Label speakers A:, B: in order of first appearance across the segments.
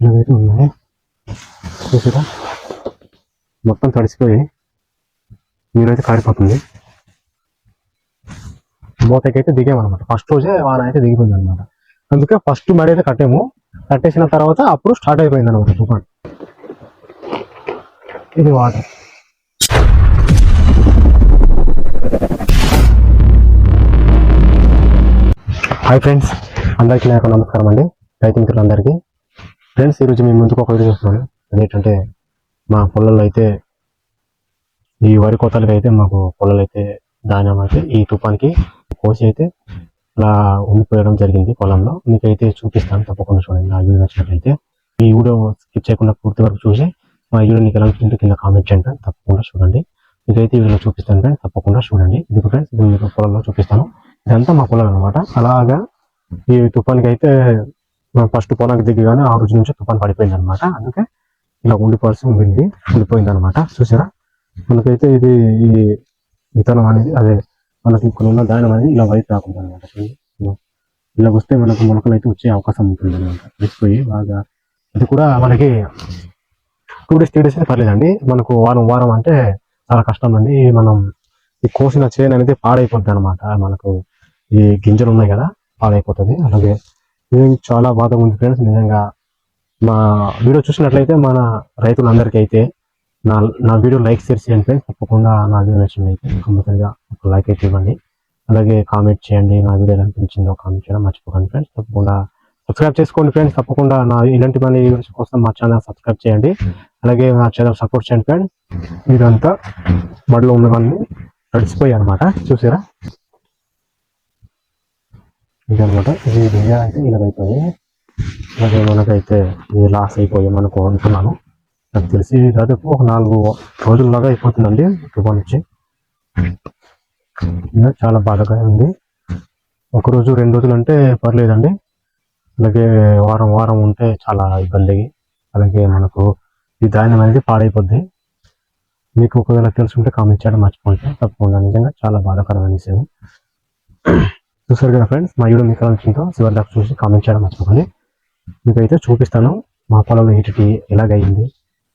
A: ఇలాగైతే ఉన్నాయి చూసారా? మొత్తం తడిసిపోయి నీరైతే కారిపోతుంది. మూతకైతే దిగామన్నమాట. ఫస్ట్ రోజే వాన అయితే దిగిపోయింది అనమాట అందుకే ఫస్ట్ మడి అయితే కట్టాము. కట్టేసిన తర్వాత అప్పుడు స్టార్ట్ అయిపోయింది అనమాట తుఫాన్. ఇది వాటర్. హాయ్ ఫ్రెండ్స్ అందరికీ నాకు నమస్కారం అండి. రైతు మిత్రులందరికీ ఫ్రెండ్స్ ఈరోజు మేము ముందుకు ఒక వీడియో చేస్తున్నాను అదేంటంటే మా పొలంలో అయితే ఈ వరి కోతలకి అయితే మాకు పొలాలు అయితే ధాన్యం అయితే ఈ తుఫాన్కి కోసి అయితే అలా ఉండిపోయడం జరిగింది పొలంలో. మీకైతే చూపిస్తాను తప్పకుండా చూడండి. నా వీడియో నచ్చినట్లయితే ఈ వీడియో స్కిప్ చేయకుండా పూర్తి వరకు చూసి మా వీడియో నీకు ఎలా అనిపించిందో కింద కామెంట్ చేయండి తప్పకుండా చూడండి. మీకైతే వీడియో చూపిస్తాను ఫ్రెండ్స్ తప్పకుండా చూడండి. ఇది ఫ్రెండ్స్ ఇది మీకు పొలంలో చూపిస్తాను. ఇదంతా మా పొలం అనమాట అలాగా ఈ తుఫాన్కి అయితే ఫస్ట్ పొలానికి దిగగానే ఆ రోజు నుంచి తుఫాన్ పడిపోయింది అనమాట అందుకే ఇలా ఉండిపోవాల్సి ఉండింది ఉండిపోయింది అనమాట చూసారా? మనకైతే ఇది ఈ విత్తనం అనేది అదే మనకి ఇక్కడ ఉన్న దానం అనేది ఇలా వైట్ రాకుండా అనమాట ఇలా వస్తే మనకు మొలకలు అయితే వచ్చే అవకాశం ఉంటుంది అనమాట తెచ్చిపోయి బాగా ఇది కూడా మనకి టూ డేస్ త్రీ డేస్ అయితే పర్లేదండి. మనకు వారం వారం అంటే చాలా కష్టం అండి. మనం ఈ కోసిన చేను అనేది పాడైపోద్ది అనమాట మనకు ఈ గింజలు ఉన్నాయి కదా పాడైపోతుంది. అలాగే నిజంగా చాలా బాధగా ఉంది ఫ్రెండ్స్ నిజంగా మా వీడియో చూసినట్లయితే మన రైతులందరికీ అయితే నా నా వీడియో లైక్ షేర్ చేయండి ఫ్రెండ్స్ తప్పకుండా నా వీడియో నచ్చినట్లయితే కంపల్సరిగా ఒక లైక్ అయితే ఇవ్వండి. అలాగే కామెంట్ చేయండి. నా వీడియో ఎలా అనిపించిందో కామెంట్ చేయడం మర్చిపోకండి ఫ్రెండ్స్ తప్పకుండా సబ్స్క్రైబ్ చేసుకోండి ఫ్రెండ్స్ తప్పకుండా నా ఇలాంటి మన వీడియోస్ కోసం మా ఛానల్ సబ్స్క్రైబ్ చేయండి. అలాగే నా ఛానల్ సపోర్ట్ చేయండి ఫ్రెండ్స్ ఇదంతా బడిలో ఉన్నవన్నీ తడిసిపోయాయి అనమాట చూసారా? ఇదనమాట ఇది దిగా అయితే ఇలాగైపోయి అలాగే మనకైతే ఇది లాస్ అయిపోయి మనకు అనుకున్నాను. నాకు తెలిసి దాదాపు ఒక నాలుగు రోజుల్లాగా అయిపోతుందండి తుఫాన్ నుంచి చాలా బాధగా ఉంది. ఒక రోజు రెండు రోజులు అంటే పర్లేదండి. అలాగే వారం వారం ఉంటే చాలా ఇబ్బంది. అలాగే మనకు ఈ ధాన్యం అనేది పాడైపోద్ది. మీకు ఒకవేళ తెలుసుంటే కామెంట్ చేయడం మర్చిపోతే తప్పకుండా. నిజంగా చాలా బాధాకరమైన విషయం. చూసారు కదా ఫ్రెండ్స్ మా వీడియో మీకు ఎలా నచ్చిందో చివరి దాకా చూసి కామెంట్ చేయడం మర్చిపోకండి. మీకైతే చూపిస్తాను మా పొలంలో ఏంటి ఎలాగైంది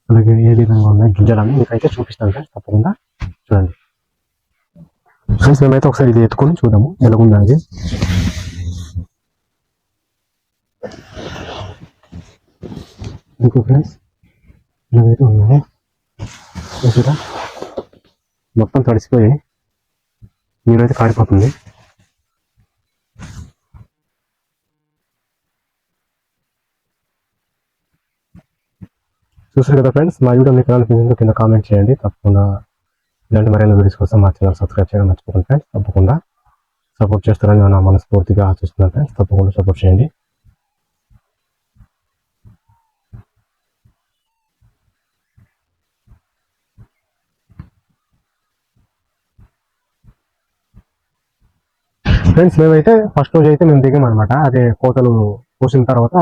A: అలాగే ఏ విధంగా ఉన్నాయి గింజలని మీకైతే చూపిస్తాను ఫ్రెండ్స్ తప్పకుండా చూడండి. ఫ్రెండ్స్ మేమైతే ఒకసారి ఇది ఎత్తుకొని చూద్దాము. ఎలాగుంది అనేది ఫ్రెండ్స్ ఇలాగైతే ఉన్నాయి చూసారా? మొత్తం తడిసిపోయి నీరైతే కారిపోతుంది. చూసారు కదా ఫ్రెండ్స్ మా వీడియో మీకు అనిపించిందో కింద కామెంట్ చేయండి. తప్పకుండా ఇలాంటి మరైన వీడియోస్ కోసం మా ఛానల్ సబ్స్క్రైబ్ చేయడం మర్చిపోకండి ఫ్రెండ్స్ తప్పకుండా సపోర్ట్ చేస్తారని నేను మనస్ఫూర్తిగా ఆశిస్తున్నాను ఫ్రెండ్స్ తప్పకుండా సపోర్ట్ చేయండి. ఫ్రెండ్స్ మేమైతే ఫస్ట్ రోజు అయితే మేము దిగామన్నమాట. అదే కోతలు కోసిన తర్వాత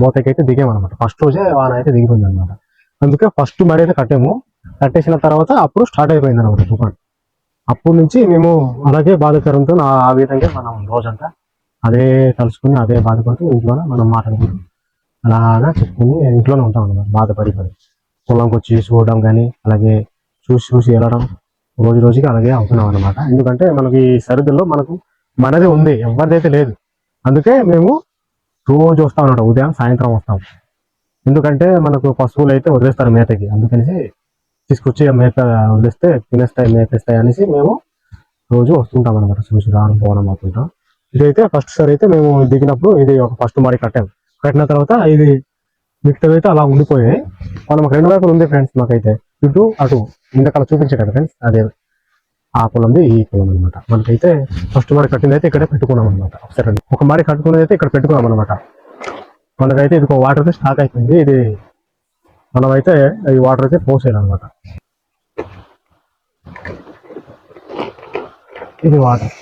A: మూతకైతే దిగామన్నమాట. ఫస్ట్ రోజే వాన అయితే దిగిపోయింది అనమాట అందుకే ఫస్ట్ మడి అయితే కట్టాము. కట్టేసిన తర్వాత అప్పుడు స్టార్ట్ అయిపోయింది అనమాట తుఫాన్. అప్పటి నుంచి మేము అలాగే బాధకరంతో ఆ విధంగా మనం రోజంతా అదే తలుచుకుని అదే బాధపడుతూ ఇంట్లో మనం మాట్లాడుకుంటాం అలాగా చెప్పుకుని ఇంట్లోనే ఉంటాం అనమాట బాధపడి పడి పొలంకి వచ్చి చూడడం కానీ అలాగే చూసి చూసి వెళ్ళడం రోజు రోజుకి అలాగే అవుతున్నాం అనమాట ఎందుకంటే మనకి ఈ సరిహద్దుల్లో మనకు మనది ఉంది. ఎవరిదైతే లేదు. అందుకే మేము రోజు వస్తాం అనమాట ఉదయం సాయంత్రం వస్తాం. ఎందుకంటే మనకు పశువులు అయితే వదిలేస్తారు మేతకి. అందుకనేసి తీసుకొచ్చి మేత వదిలేస్తే తినేస్తాయి మేతేస్తాయి అనేసి మేము రోజు వస్తుంటాం అనమాట చూసి రావడం పోవడం అవుతుంటాం ఇదైతే ఫస్ట్ సార్ అయితే మేము దిగినప్పుడు ఇది ఒక ఫస్ట్ మాడి కట్టాం. కట్టిన తర్వాత ఇది మిగతావి అయితే అలా ఉండిపోయాయి. మనం రెండు వైపులు ఉంది ఫ్రెండ్స్ మాకైతే. ఇటు అటు. ఇంతకాల చూపించాడు ఫ్రెండ్స్ అదే. ఆ పొలంది ఈ పొలం అనమాట మనకైతే ఫస్ట్ మరి కట్టింది అయితే ఇక్కడే పెట్టుకున్నాం అనమాట ఒకసారి ఒక మరి కట్టుకున్నది అయితే ఇక్కడ పెట్టుకున్నాం అనమాట మనకైతే ఇది ఒక వాటర్ అయితే స్టాక్ అయిపోయింది. ఇది మనమైతే ఈ వాటర్ అయితే పోసేయాలన్నమాట ఇది వాటర్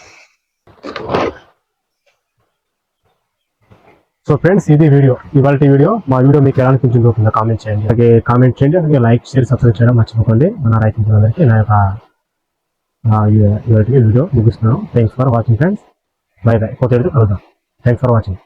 A: సో ఫ్రెండ్స్ ఇది వీడియో. ఇవాళ వీడియో మా వీడియో మీకు ఎలా అనిపించిందో కామెంట్ చేయండి. అలాగే కామెంట్ చేయండి. అలాగే లైక్ షేర్ సబ్స్క్రైబ్ చేయడం మర్చిపోకండి. మన రైతులందరికీ నా యొక్క ఇవాళ వీడియో ముగిస్తున్నాను thanks for watching friends bye bye కొత్త కలుద్దాం థ్యాంక్స్ ఫర్ వాచింగ్